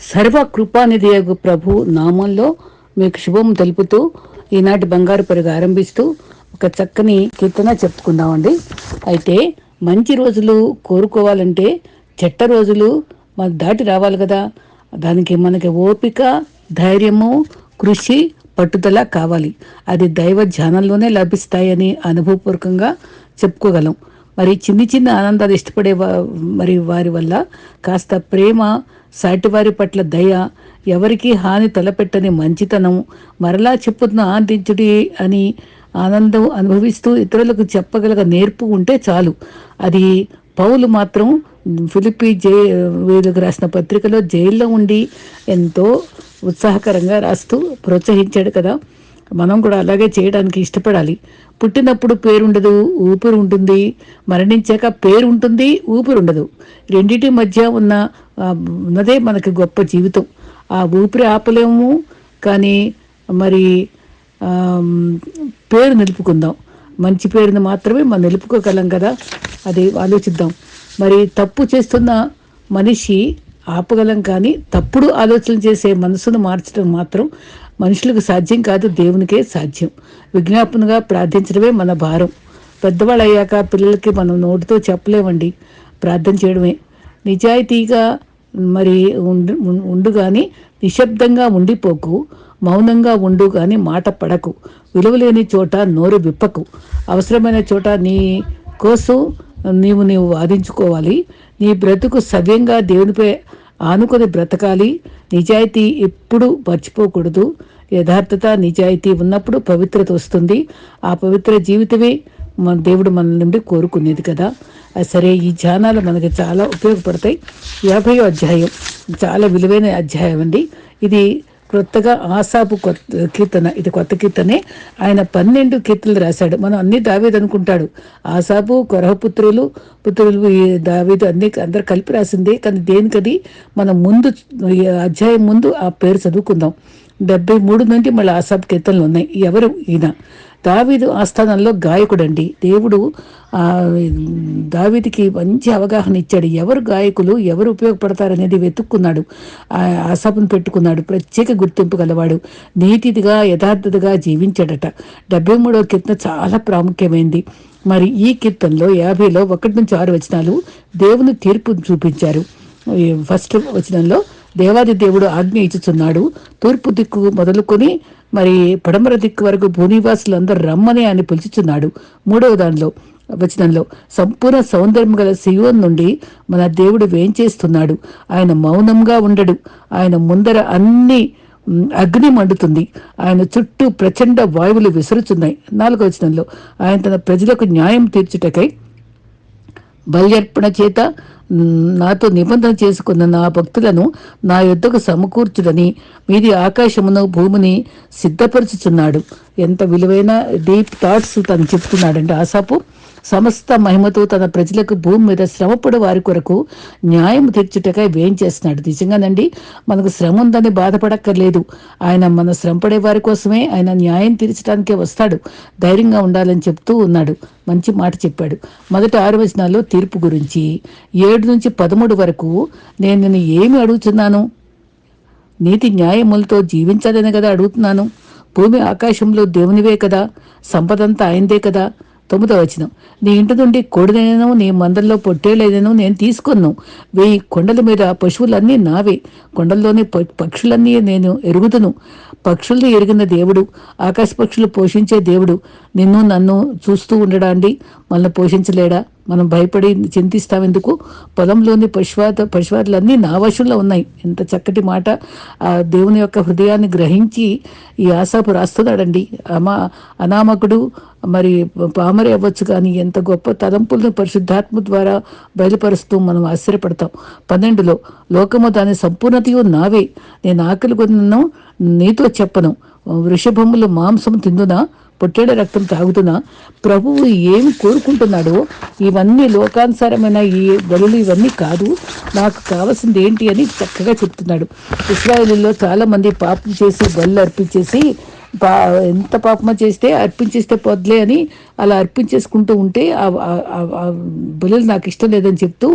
సర్వ కృపానిధి ప్రభు నామంలో మీకు శుభం తెలుపుతూ ఈనాటి బంగారు పరుగు ఆరంభిస్తూ ఒక చక్కని కీర్తన చెప్పుకుందామండి. అయితే మంచి రోజులు కోరుకోవాలంటే చెట్ట రోజులు మన దాటి రావాలి కదా. దానికి మనకి ఓపిక ధైర్యము కృషి పట్టుదల కావాలి. అది దైవ ధ్యానంలోనే లభిస్తాయని అనుభవపూర్వకంగా చెప్పుకోగలం. మరి చిన్ని చిన్న ఆనందాలు ఇష్టపడే మరి వారి వల్ల కాస్త ప్రేమ సాటివారి పట్ల దయ ఎవరికి హాని తలపెట్టని మంచితనం మరలా చెప్పుతున్న ఆనందించుడి అని ఆనందం అనుభవిస్తూ ఇతరులకు చెప్పగలగ నేర్పు ఉంటే చాలు. అది పౌలు మాత్రం ఫిలిపి జై వీళ్ళకి రాసిన పత్రికలో జైల్లో ఉండి ఎంతో ఉత్సాహకరంగా రాస్తూ ప్రోత్సహించాడు కదా. మనం కూడా అలాగే చేయడానికి ఇష్టపడాలి. పుట్టినప్పుడు పేరుండదు ఊపిరి ఉంటుంది మరణించాక పేరు ఉంటుంది ఊపిరి ఉండదు రెండింటి మధ్య ఉన్న ఉన్నదే మనకి గొప్ప జీవితం. ఆ ఊపిరి ఆపలేము కానీ మరి పేరు నిలుపుకుందాం. మంచి పేరుని మాత్రమే మనం నిలుపుకోగలం కదా? అది ఆలోచిద్దాం. మరి తప్పు చేస్తున్న మనిషి ఆపగలం కానీ తప్పుడు ఆలోచన చేసే మనసును మార్చడం మాత్రం మనుషులకు సాధ్యం కాదు దేవునికే సాధ్యం. విజ్ఞాపనగా ప్రార్థించడమే మన భారం. పెద్దవాళ్ళు అయ్యాక పిల్లలకి మనం నోటితో చెప్పలేమండి. ప్రార్థన చేయడమే. నిజాయితీగా మరి ఉండు ఉండు కానీ నిశ్శబ్దంగా ఉండిపోకు. మౌనంగా ఉండు కానీ మాట పడకు. విలువలేని చోట నోరు విప్పకు. అవసరమైన చోట నీ కోసం నీవు నీవు వాదించుకోవాలి. నీ బ్రతుకు సవ్యంగా దేవునిపై ఆనుకొని బ్రతకాలి. నిజాయితీ ఎప్పుడు మర్చిపోకూడదు. యథార్థత నిజాయితీ ఉన్నప్పుడు పవిత్రత వస్తుంది. ఆ పవిత్ర జీవితమే మన దేవుడు మన నుండి కోరుకునేది కదా. సరే ఈ ధ్యానాలు మనకి చాలా ఉపయోగపడతాయి. యాభై అధ్యాయం. చాలా విలువైన అధ్యాయం అండి. ఇది కొత్తగా ఆసాపు కొత్త కీర్తన ఇది కొత్త కీర్తనే. ఆయన పన్నెండు కీర్తనలు రాశాడు. మనం అన్ని దావేది అనుకుంటాడు. ఆసాపు కొరహపుత్రులు పుత్రులు ఈ దావేది అన్ని అందరు కలిపి రాసింది. కానీ దేనికది? మనం ముందు ఈ అధ్యాయం ముందు ఆ పేరు చదువుకుందాం. డెబ్బై మూడు నుండి మళ్ళీ ఆసాపు కీర్తనలు ఉన్నాయి. ఎవరు? ఈయన. దావీదు ఆస్థానంలో గాయకుడండి. దేవుడు దావీదికి మంచి అవగాహన ఇచ్చాడు. ఎవరు గాయకులు ఎవరు ఉపయోగపడతారనేది వెతుక్కున్నాడు. ఆ పెట్టుకున్నాడు. ప్రత్యేక గుర్తింపు గలవాడు. నీతిగా యథార్థతగా జీవించాడట. డెబ్బై మూడవ కీర్తన చాలా ప్రాముఖ్యమైంది. మరి ఈ కీర్తనలో యాభైలో ఒకటి నుంచి ఆరు వచనాలు దేవుని తీర్పు చూపించారు. ఫస్ట్ వచనంలో దేవాది దేవుడు ఆజ్ఞ ఇచ్చుచున్నాడు. తూర్పు దిక్కు మొదలుకొని మరి పడమర దిక్కు వరకు భూనివాసులందరూ రమ్మని అని పిలుచుచున్నాడు. మూడవ దానిలో వచనంలో సంపూర్ణ సౌందర్యం గల సియోన్ నుండి మన దేవుడు వేంచేస్తున్నాడు ఆయన మౌనంగా ఉండడు. ఆయన ముందర అన్ని అగ్ని మండుతుంది. ఆయన చుట్టూ ప్రచండ వాయువులు విసురుచున్నాయి. నాలుగో వచనంలో ఆయన తన ప్రజలకు న్యాయం తీర్చుటకై బల్యర్పణ చేత నాతో నిబంధన చేసుకున్న నా భక్తులను నా యుద్ధకు సమకూర్చుడని మీది ఆకాశమును భూమిని సిద్ధపరచుచున్నాడు. ఎంత విలువైన డీప్ థాట్స్ తను చెప్తున్నాడండి ఆశాపు సమస్త మహిమతో తన ప్రజలకు భూమి మీద శ్రమపడు వారి కొరకు న్యాయం తీర్చుటకై వేం చేస్తున్నాడు. నిజంగానండి మనకు శ్రమ ఉందని బాధపడక్కర్లేదు. ఆయన మన శ్రమపడే వారి కోసమే ఆయన న్యాయం తీర్చడానికే వస్తాడు. ధైర్యంగా ఉండాలని చెప్తూ ఉన్నాడు. మంచి మాట చెప్పాడు. మొదటి ఆరు వచనాల్లో తీర్పు గురించి ఏడు నుంచి పదమూడు వరకు నేను నిన్ను ఏమి అడుగుతున్నాను? నీతి న్యాయములతో జీవించాలని కదా అడుగుతున్నాను? భూమి ఆకాశంలో దేవునివే కదా? సంపదంతా ఆయనదే కదా? తొమ్మిదో వచనం. నీ ఇంటి నుండి కోడిదైనను నీ మందల్లో పొట్టేలైనను నేను తీసుకున్నాను వెయ్యి కొండల మీద పశువులన్నీ నావే. కొండల్లోని పక్షులన్నీ నేను ఎరుగుతును పక్షుల్ని ఎరిగిన దేవుడు ఆకాశ పక్షులు పోషించే దేవుడు. నిన్ను నన్ను చూస్తూ ఉండడాండి మనల్ని పోషించలేడా? మనం భయపడి చింతిస్తాం ఎందుకు? పొలంలోని పశువాత పశువాదులన్నీ నా వశంలో ఉన్నాయి. ఎంత చక్కటి మాట. ఆ దేవుని యొక్క హృదయాన్ని గ్రహించి ఈ ఆశాపు రాస్తున్నాడండి. అమా అనామకుడు మరి పామరి అవ్వచ్చు కానీ ఎంత గొప్ప తలంపులను పరిశుద్ధాత్మ ద్వారా బయలుపరుస్తూ మనం ఆశ్చర్యపడతాం. పన్నెండులో లోకము దాని సంపూర్ణతయు నావే. నేను ఆకలి కొన్నాను నీతో చెప్పను. వృషభములు మాంసం తిందునా? పొట్టేడ రక్తం తాగుతున్నా ప్రభువు ఏమి కోరుకుంటున్నాడో? ఇవన్నీ లోకానుసారమైన ఈ బలులు ఇవన్నీ కాదు. నాకు కావాల్సింది ఏంటి అని చక్కగా చెప్తున్నాడు. ఇస్రాయలీలో చాలామంది పాపం చేసి బలు అర్పించేసి పా ఎంత పాపమో చేస్తే అర్పించేస్తే పొద్దులే అని అలా అర్పించేసుకుంటూ ఉంటే ఆ బలులు నాకు ఇష్టం లేదని చెప్తూ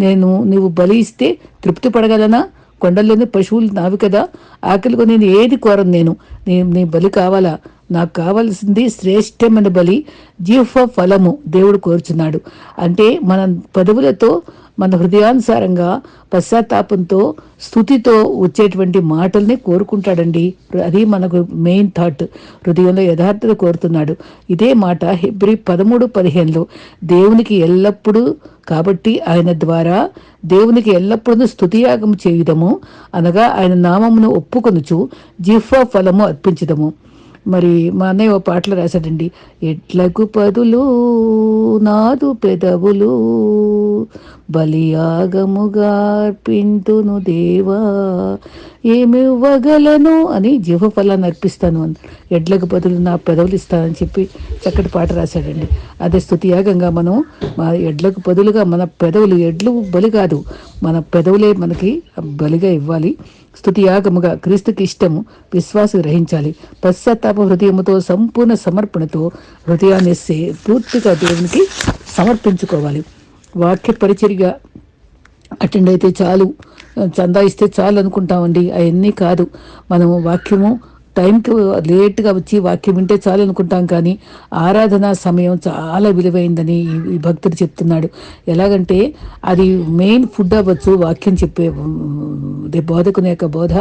నేను నువ్వు బలి ఇస్తే తృప్తి పడగలనా? కొండల్లోని పశువులు నావి కదా. ఆకలిగా నేను ఏది కోరను నేను? నీ నీ బలి కావాలా? నాకు కావాల్సింది శ్రేష్టమైన బలి జీవ ఫలము దేవుడు కోరుచున్నాడు. అంటే మన పదవులతో మన హృదయానుసారంగా పశ్చాత్తాపంతో స్థుతితో వచ్చేటువంటి మాటల్ని కోరుకుంటాడండి. అది మనకు మెయిన్ థాట్. హృదయంలో యథార్థత కోరుతున్నాడు. ఇదే మాట హెబ్రి పదమూడు పదిహేనులో దేవునికి ఎల్లప్పుడూ కాబట్టి ఆయన ద్వారా దేవునికి ఎల్లప్పుడూ స్థుతియాగం చేయుదము అనగా ఆయన నామమును ఒప్పుకొనుచు జిఫా ఫలము అర్పించదము. మరి మా అన్నయ్య ఓ పాటలు రాశాడండి. ఎట్లకు పదులు నాదు పెదవులు బలియాగముగార్పింతును దేవా ఏమివ్వగలను అని జీవఫలాన్ని అర్పిస్తాను అని ఎడ్లకు బదులు నా పెదవులు ఇస్తానని చెప్పి చక్కటి పాట రాశాడండి. అదే స్థుతియాగంగా మనం మా ఎడ్లకు బదులుగా మన పెదవులు ఎడ్లు బలి కాదు మన పెదవులే మనకి బలిగా ఇవ్వాలి. స్థుతియాగముగా క్రీస్తుకి ఇష్టము విశ్వాసం గ్రహించాలి. పశ్చాత్తాప హృదయముతో సంపూర్ణ సమర్పణతో హృదయాన్ని పూర్తిగా దేవునికి సమర్పించుకోవాలి. వాక్య పరిచర్గా అటెండ్ అయితే చాలు. చందా ఇస్తే చాలు అనుకుంటామండి. అవన్నీ కాదు. మనము వాక్యము టైంకి లేట్గా వచ్చి వాక్యం వింటే చాలు అనుకుంటాం కానీ ఆరాధన సమయం చాలా విలువైందని ఈ- భక్తుడు చెప్తున్నాడు. ఎలాగంటే అది మెయిన్ ఫుడ్ అవ్వచ్చు వాక్యం చెప్పే బోధకుని యొక్క బోధ.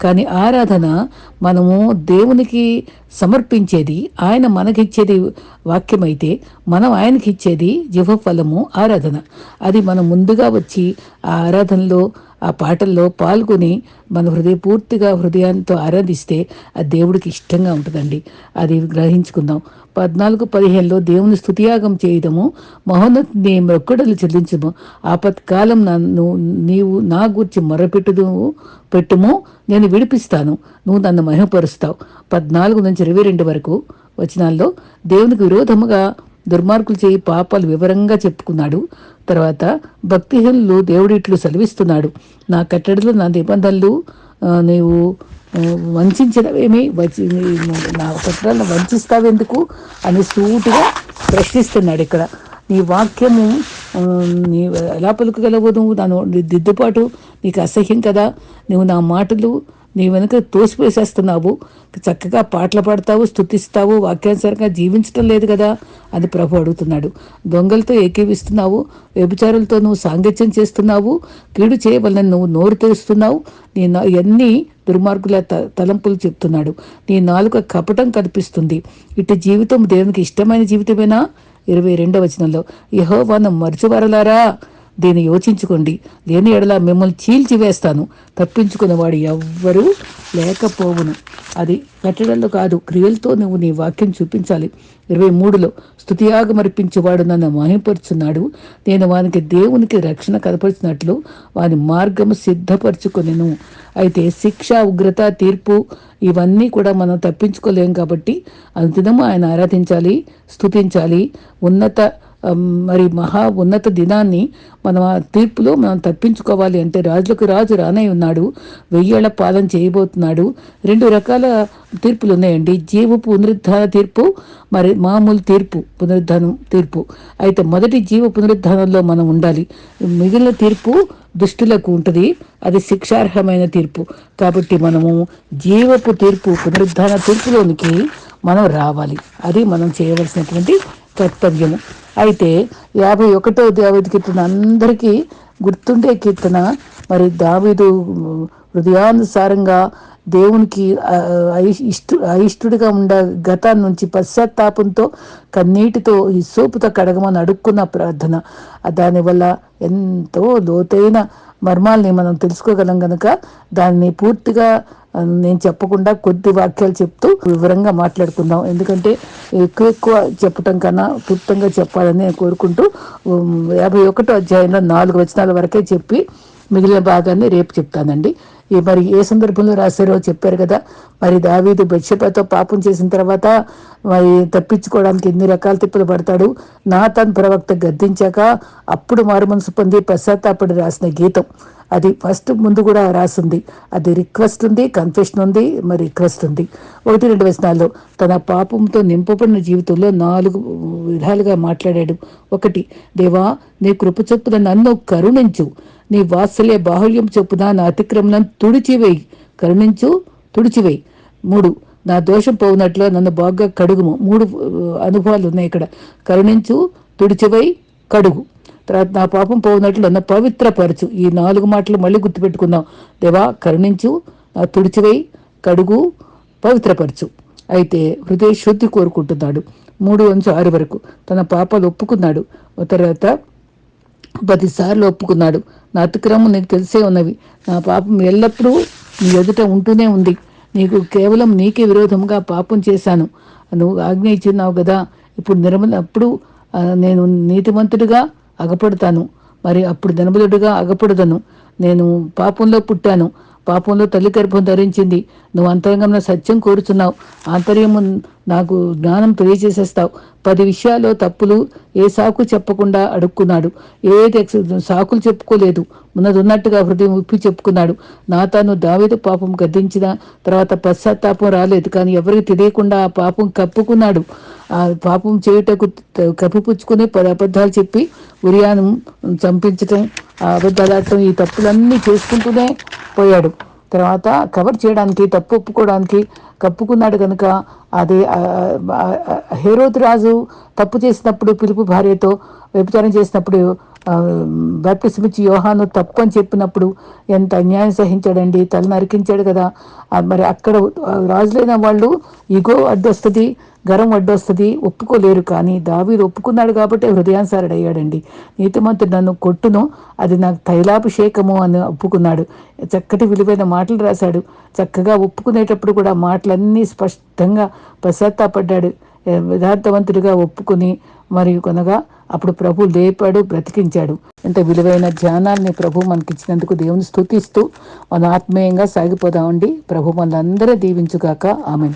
కానీ ఆరాధన మనము దేవునికి సమర్పించేది ఆయన మనకిచ్చేది వాక్యం అయితే మనం ఆయనకి ఇచ్చేది జీవఫలము ఆరాధన. అది మనం ముందుగా వచ్చి ఆ ఆరాధనలో ఆ పాటల్లో పాల్గొని మన హృదయ పూర్తిగా హృదయంతో ఆరాధిస్తే ఆ దేవుడికి ఇష్టంగా ఉంటుందండి. అది గ్రహించుకుందాం. పద్నాలుగు పదిహేనులో దేవుని స్థుతియాగం చేయడము మహోన్నత మొక్కడలు చెల్లించము. ఆపత్కాలం నన్ను నీవు నా గూర్చి మొరపెట్టుదు పెట్టుము. నేను విడిపిస్తాను. నువ్వు నన్ను మహిమపరుస్తావు. పద్నాలుగు నుంచి ఇరవై రెండు వరకు వచనాల్లో దేవునికి విరోధముగా దుర్మార్గులు చేయి పాపాలు వివరంగా చెప్పుకున్నాడు. తర్వాత భక్తిహీనులు దేవుడి ఇట్లు సెలవిస్తున్నాడు. నా కట్టడలు నా నిబంధనలు నీవు ఆ, నా కట్టడాలను వంచిస్తావెందుకు అని సూటిగా ప్రశ్నిస్తున్నాడు ఇక్కడ. నీ వాక్యము నీ ఎలా పలుకగలవు నువ్వు నా దిద్దుబాటు నీకు అసహ్యం కదా. నువ్వు నా మాటలు నీ వెనుక తోసిపోసేస్తున్నావు. చక్కగా పాటలు పాడతావు స్తుతిస్తావు వాక్యానుసారంగా జీవించడం లేదు కదా అని ప్రభు అడుగుతున్నాడు. దొంగలతో ఏకీవిస్తున్నావు వ్యభిచారులతో నువ్వు సాంగత్యం చేస్తున్నావు కీడు చేయవలన నువ్వు నోరు తెరుస్తున్నావు. నీ నా- ఇవన్నీ దుర్మార్గుల త తలంపులు చెప్తున్నాడు. నీ నాలుక కపటం కనిపిస్తుంది. ఇటు జీవితం దేవునికి ఇష్టమైన జీవితమేనా? ఇరవై రెండవ వచనంలో. యహోవాను మరచువరలారా దీన్ని యోచించుకోండి. లేని ఎడల మిమ్మల్ని చీల్చివేస్తాను. తప్పించుకునేవాడు ఎవ్వరూ లేకపోవును. అది కట్టడంలో కాదు క్రియలతో నువ్వు నీ వాక్యం చూపించాలి. ఇరవై మూడులో స్థుతియాగమర్పించేవాడు నన్ను మహింపరుచున్నాడు నేను వానికి దేవునికి రక్షణ కనపరిచినట్లు వాని మార్గము సిద్ధపరచుకునేను. అయితే శిక్ష ఉగ్రత తీర్పు ఇవన్నీ కూడా మనం తప్పించుకోలేం కాబట్టి అనుదినము ఆయన ఆరాధించాలి స్తుతించాలి. ఉన్నత మరి మహా ఉన్నత దినాన్ని మనం ఆ తీర్పులో మనం తప్పించుకోవాలి అంటే రాజులకు రాజు రానై ఉన్నాడు వెయ్యేళ్ళ పాలన చేయబోతున్నాడు. రెండు రకాల తీర్పులు ఉన్నాయండి. జీవ పునరుద్ధాన తీర్పు మరి మామూలు తీర్పు పునరుద్ధానం తీర్పు. అయితే మొదటి జీవ పునరుద్ధానంలో మనం ఉండాలి. మిగిలిన తీర్పు దుష్టులకు ఉంటుంది. అది శిక్షార్హమైన తీర్పు. కాబట్టి మనము జీవపు తీర్పు పునరుద్ధాన తీర్పులోనికి మనం రావాలి. అది మనం చేయవలసినటువంటి కర్తవ్యము. అయితే యాభై ఒకటో దావేది కీర్తన అందరికీ గుర్తుండే కీర్తన. మరి దావీదు హృదయానుసారంగా దేవునికి ఇష్టు అయిష్టుడిగా ఉండ గతాన్ని నుంచి పశ్చాత్తాపంతో కన్నీటితో ఈ సోపుతో కడగమని అడుక్కున్న ప్రార్థన. దానివల్ల ఎంతో లోతైన మర్మాల్ని మనం తెలుసుకోగలం కనుక దాన్ని పూర్తిగా నేను చెప్పకుండా కొద్ది వాక్యాలు చెప్తూ వివరంగా మాట్లాడుకుందాం. ఎందుకంటే ఎక్కువ ఎక్కువ చెప్పటం కన్నా క్లుప్తంగా చెప్పాలని నేను కోరుకుంటూ యాభై ఒకటో అధ్యాయంలో నాలుగు వచనాల వరకే చెప్పి మిగిలిన భాగాన్ని రేపు చెప్తానండి. ఈ మరి ఏ సందర్భంలో రాశారో చెప్పారు కదా. మరి దావీదు బెత్షెబతో పాపం చేసిన తర్వాత మరి తప్పించుకోవడానికి ఎన్ని రకాల తిప్పులు పడతాడు. నాతన్ ప్రవక్త గద్దించాక అప్పుడు మారుమనసు పొంది పశ్చాత్తాపడి రాసిన గీతం. అది ఫస్ట్ ముందు కూడా రాసింది. అది రిక్వెస్ట్ ఉంది కన్ఫెషన్ ఉంది మరి రిక్వెస్ట్ ఉంది. ఒకటి రెండు వచనాల్లో తన పాపంతో నింపబడిన జీవితంలో నాలుగు విధాలుగా మాట్లాడాడు. ఒకటి దేవా నీ కృప చొప్పున నన్ను కరుణించు. నీ వాత్సల్య బాహుల్యం చొప్పున నా అతిక్రమణం తుడిచివేయి. కరుణించు తుడిచివేయి. మూడు నా దోషం పోవునట్లు నన్ను బాగా కడుగుము. మూడు అనుభవాలు ఉన్నాయి ఇక్కడ. కరుణించు తుడిచివై కడుగు. తర్వాత నా పాపం పోవునట్లు నన్ను పవిత్రపరచు. ఈ నాలుగు మాటలు మళ్ళీ గుర్తుపెట్టుకుందాం. దేవా కరుణించు నా తుడిచివై కడుగు పవిత్రపరచు. అయితే హృదయ శుద్ధి కోరుకుంటున్నాడు. మూడు నుంచి ఆరు వరకు. తన పాపాలు ఒప్పుకున్నాడు. తర్వాత పదిసార్లు ఒప్పుకున్నాడు. నా అతిక్రమం నీకు తెలిసే ఉన్నవి. నా పాపం ఎల్లప్పుడూ నీ ఎదుట ఉంటూనే ఉంది. నీకు కేవలం నీకే విరోధంగా పాపం చేశాను. నువ్వు ఆజ్ఞ ఇచ్చినావు కదా ఇప్పుడు నిర్మల అప్పుడు నేను నీతిమంతుడిగా అగపడతాను. మరి అప్పుడు నిర్మలుడిగా అగపడదను. నేను పాపంలో పుట్టాను. పాపంలో తల్లి గర్భం ధరించింది. నువ్వు అంతరంగంలో సత్యం కోరుచున్నావు. ఆంతర్యము నాకు జ్ఞానం తెలియజేసేస్తావు. పది విషయాల్లో తప్పులు ఏ సాకు చెప్పకుండా అడుక్కున్నాడు. ఏది ఎక్స్- సాకులు చెప్పుకోలేదు. ఉన్నది ఉన్నట్టుగా హృదయం ఉప్పి చెప్పుకున్నాడు. నా తాను దావేదు పాపం గద్దించిన తర్వాత పశ్చాత్తాపం రాలేదు. కానీ ఎవరికి తెలియకుండా ఆ పాపం కప్పుకున్నాడు. ఆ పాపం చేయుటకు త- కప్పిపుచ్చుకుని పది అబద్ధాలు చెప్పి ఉరియాను చంపించటం ఆ ఈ తప్పులన్నీ చేసుకుంటూనే పోయాడు. తర్వాత కవర్ చేయడానికి తప్పు ఒప్పుకోవడానికి కప్పుకున్నాడు కనుక అదే హేరోత్ రాజు తప్పు చేసినప్పుడు పిలుపు భార్యతో వ్యభిచారం చేసినప్పుడు బాప్టిజం ఇచ్చి యోహాను తప్పు అని చెప్పినప్పుడు ఎంత అన్యాయం సహించాడండి తల నరికించాడు కదా. మరి అక్కడ రాజులైన వాళ్ళు ఇగో అడ్డొస్తుంది గరం వడ్డొస్తుంది ఒప్పుకోలేరు కానీ దావీదు ఒప్పుకున్నాడు కాబట్టి హృదయానుసారుడు అయ్యాడండి నీతిమంతుడు నన్ను కొట్టును అది నాకు తైలాభిషేకము అని ఒప్పుకున్నాడు. చక్కటి విలువైన మాటలు రాశాడు. చక్కగా ఒప్పుకునేటప్పుడు కూడా మాటలన్నీ స్పష్టంగా పశ్చాత్తాపడ్డాడు. యథార్థవంతుడిగా ఒప్పుకుని మరియు కొనగా అప్పుడు ప్రభు లేపాడు బ్రతికించాడు. ఇంత విలువైన ధ్యానాన్ని ప్రభు మనకిచ్చినందుకు దేవుని స్తుతిస్తూ మన ఆత్మీయంగా సాగిపోదామండి. ప్రభు మనందరూ దీవించుగాక. ఆమె